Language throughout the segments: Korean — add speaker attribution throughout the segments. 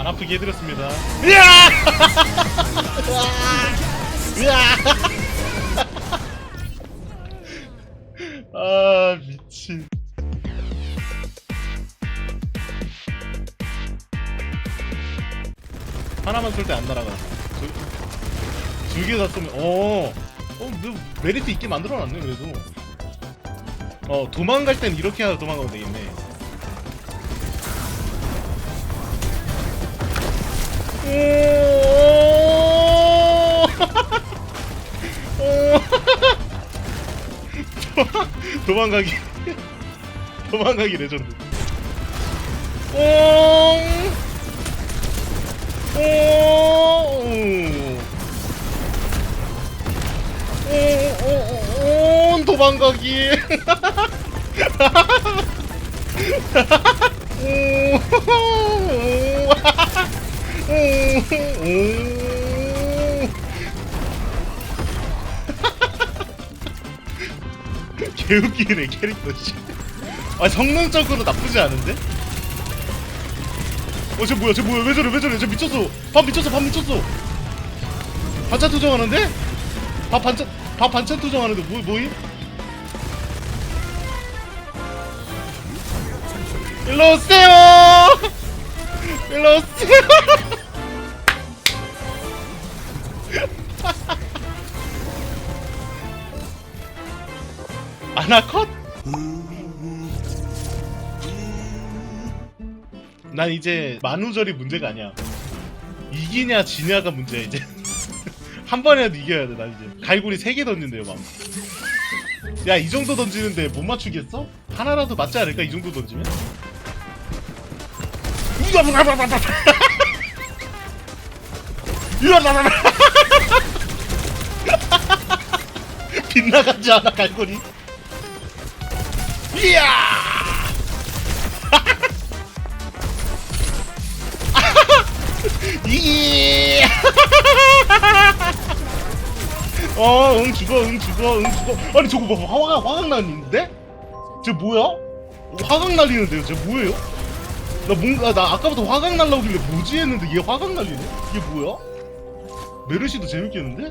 Speaker 1: 안 아프게 해드렸습니다. 으아! 으아! 아 미친. 하나만 쏠 때 안 날아가. 두 개 다 쏘면 어. 어, 너 메리트 있게 만들어놨네 그래도. 어 도망갈 땐 이렇게 하다 도망가면 되겠네. 도망가기 도망가기 레전드. 오! 오! 오! 오! 오! 도망가기. 개웃기네 캐릭터 씨. 아 성능적으로 나쁘지 않은데? 어쟤 뭐야? 쟤 뭐야? 왜 저래? 왜 저래? 쟤 미쳤어. 밥 미쳤어. 밥 미쳤어. 반찬 투정하는데? 밥 반찬 밥 반찬 투정하는데 뭐 뭐임? 일로 오세요! 일로 오세요 아나컷? 난 이제 만우절이 문제가 아니야. 이기냐 지냐가 문제야 이제. 한 번이라도 이겨야 돼. 난 이제 갈고리 세개 던진대요 막. 야 이 정도 던지는데 못 맞추겠어? 하나라도 맞지 않을까 이 정도 던지면? 빗나가지 않아 갈고리. 이야! 이. 어, 응 죽어, 응 죽어, 응 죽어. 아니 저거 봐, 화가 화강 날리는데? 쟤 뭐야? 화강 날리는데요? 쟤 뭐예요? 나 뭔가 나 아까부터 화강 날라오길래 뭐지 했는데 얘 화강 날리네? 이게 뭐야? 메르시도 재밌겠는데?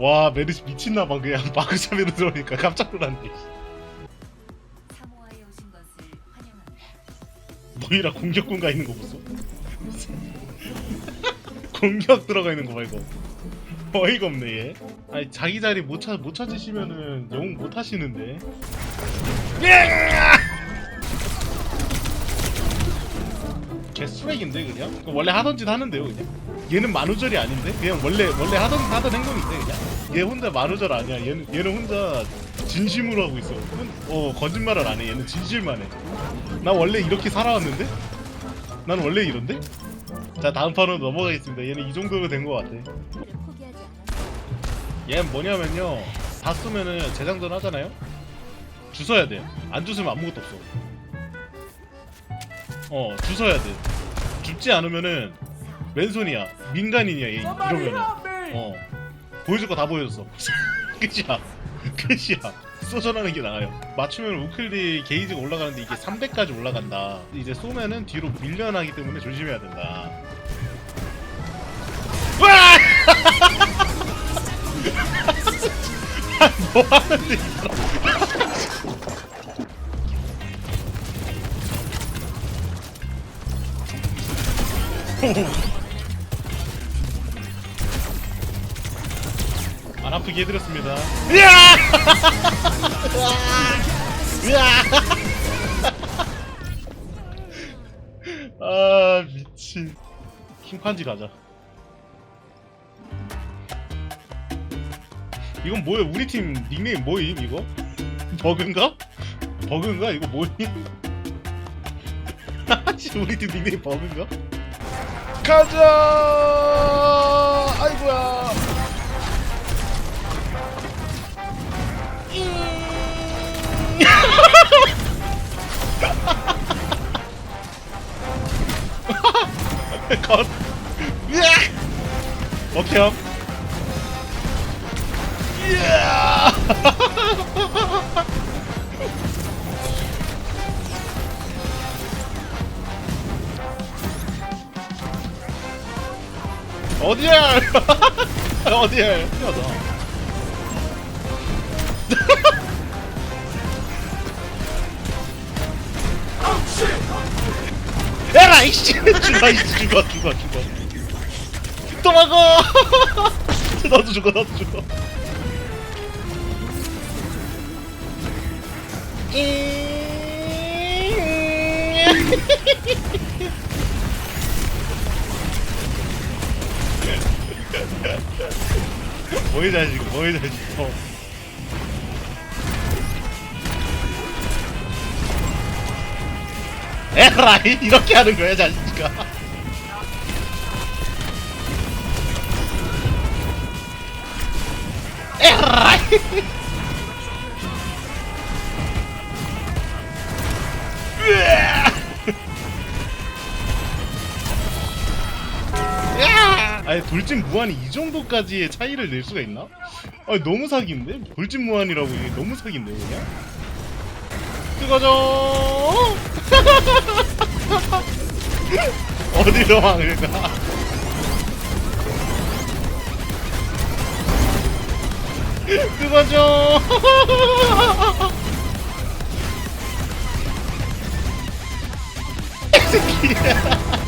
Speaker 1: 와 메르시 미친 나방 그냥 마그잡이로 들어오니까 깜짝 놀랐네.
Speaker 2: 사모아에 오신 것을 환영합니다.
Speaker 1: 너희라 공격군 가 있는 거 보소. 공격 들어가 있는 거 봐 이거. 어이가 없네 얘. 아니 자기 자리 못 찾 못 찾으시면은 영웅 못 하시는데. 개 쓰레기인데 그냥. 원래 하던 짓 하는데요 그냥. 얘는 만우절이 아닌데 그냥 원래 원래 하던 하던 행동인데 그냥. 얘 혼자 만우절 아니야. 얘는 얘는 혼자 진심으로 하고 있어. 혼- 어 거짓말을 안 해. 얘는 진실만 해. 나 원래 이렇게 살아왔는데? 난 원래 이런데? 자 다음 판으로 넘어가겠습니다 얘는 이 정도면 된것 같아
Speaker 2: 포기하지.
Speaker 1: 얘는 뭐냐면요 다 쏘면은 재장전 하잖아요 주워야 돼 안 주우면 아무것도 없어 어 주워야 돼 죽지 않으면은 왼손이야 민간인이야 얘 이러면은 어 보여줄 거 다 보여줬어. 끝이야. 끝이야. 쏘전하는 게 나아요. 맞추면 우클리 게이지가 올라가는데 이게 300까지 올라간다. 이제 쏘면은 뒤로 밀려나기 때문에 조심해야 된다. 와! 뭐 하는데 이 사람 안 아프게 해드렸습니다. 으아! 으아! 아 미친. 킹판지 가자. 이건 뭐야? 우리 팀 닉네임 뭐임 이거? 버그인가? 버그인가? 이거 뭐임? 씨, 우리 팀 닉네임 버그인가? 가자 컷 으악! 먹혀 이야! 어디야? 어디야? 뛰어다 에라 이씨 죽어 이씨 죽어 죽어. 죽어 도망가 나도 죽어 나도 죽어. 뭐이 자식 뭐이 자식 어. 에라이 이렇게 하는 거야 자식아 에라이! 아니 돌진 무한이 이 정도까지의 차이를 낼 수가 있나? 아니 너무 사기인데? 돌진 무한이라고 이게 너무 사기인데 그냥? 뜨거져 어디로 가 뜨거져 새끼야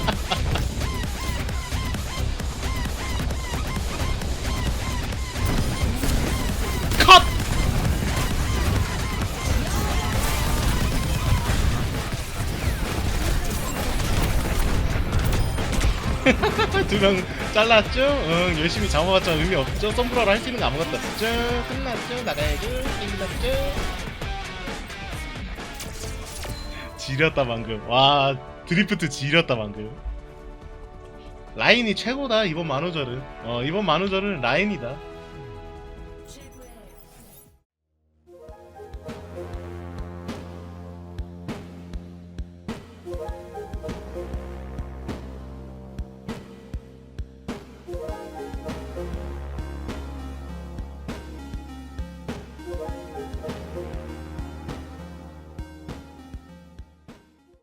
Speaker 1: 두 명 잘랐죠? 응, 열심히 잡아봤자 의미 없죠? 썸브라로 할 수 있는 거 아무것도 없죠? 끝났죠? 나가야죠? 끝났죠? 지렸다 방금 와 드리프트 지렸다 방금 라인이 최고다 이번 만우절은 어 이번 만우절은 라인이다